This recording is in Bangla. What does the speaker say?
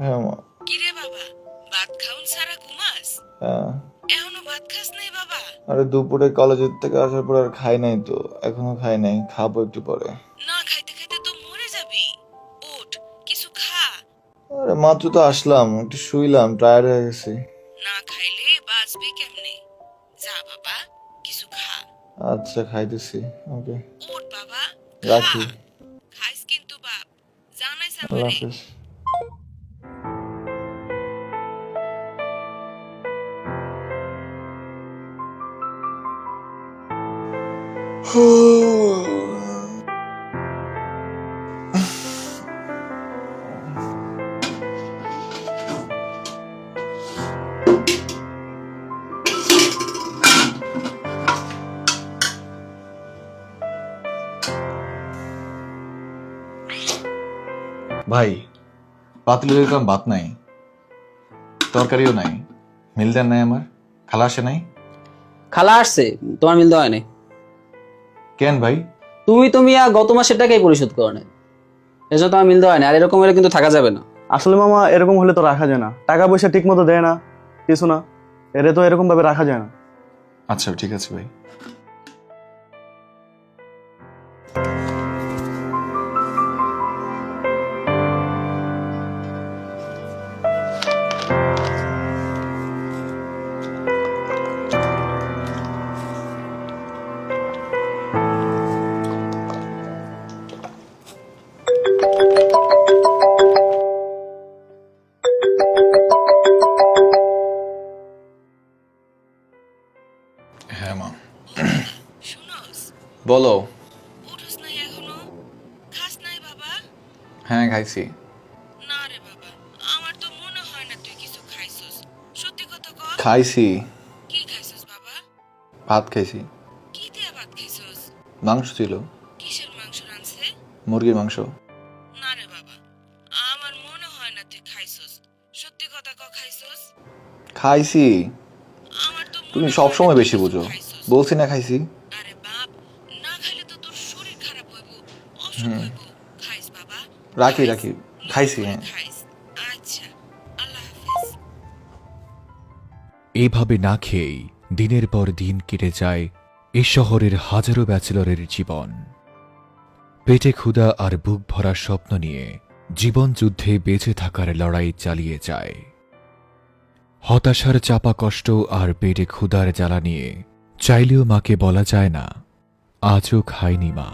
হ্যাঁ মা। কিরে বাবা ভাত খাউন সারা ঘুমাস? হ্যাঁ। এখনও ভাত খাস নাই বাবা? আরে দুপুরে কলেজের থেকে আসার পর আর খাই নাই তো এখনও খাই নাই খাব একটু পরে। না খাইতে খাইতে তো মরে যাবি। ওঠ কিছু খা। আরে মাত্র তো আসলাম একটু শুইলাম টায়ার্ড হয়ে গেছি। না খাইলে বাঁচবি কেমনে? যা বাবা কিছু খা। আচ্ছা খাইতেছি ওকে। ওঠ বাবা রাখি। খাইস কিন্তু বাপ। জানাইস আমারে ভাই পাতলি দেখলাম ভাত নাই। তরকারিও নাই। মিল দেন নাই আমার? খালা আসে নাই? খালা আসছে, তোমার মিল দেওয়া নেই। কেন ভাই? তুমি তুমি আর গত মাসের টাকাই পরিশোধ করো নাই। তো আমার মিলতে হয় না আর এরকম হলে কিন্তু থাকা যাবে না। আসলে মামা এরকম হলে তো রাখা যায় না। টাকা পয়সা ঠিক মতো দেয় না কিছু না। এরে তো এরকম ভাবে রাখা যায় না। আচ্ছা ঠিক আছে ভাই। বলো। উঠোস নাই এখনও? খাস নাই বাবা? হ্যাঁ খাইছি। না রে বাবা আমার তো মনে হয় না তুই কিছু খাইছস। সত্যি কথা কর খাইছি। কি খাইছস বাবা? ভাত খাইছি। কি দিয়ে ভাত খাইছস? মাংস ছিল। কিসের মাংস মুরগির মাংস। না রে বাবা আমার মনে হয় না তুই খাইছস। সত্যি কথা ক খাইছস? খাইছি। আমার তো তুমি হয় সব সময় বেশি বুঝো। বলছি না খাইছি। রাখি, রাখি। খাইছি, হ্যাঁ। এভাবে না খেয়েই দিনের পর দিন কেটে যায় এ শহরের হাজারো ব্যাচেলরের জীবন পেটে ক্ষুধা আর বুক ভরা স্বপ্ন নিয়ে জীবন যুদ্ধে বেঁচে থাকার লড়াই চালিয়ে যায় হতাশার চাপা কষ্ট আর পেটে ক্ষুধার জ্বালা নিয়ে চাইলেও মাকে বলা যায় না আজও খায়নি মা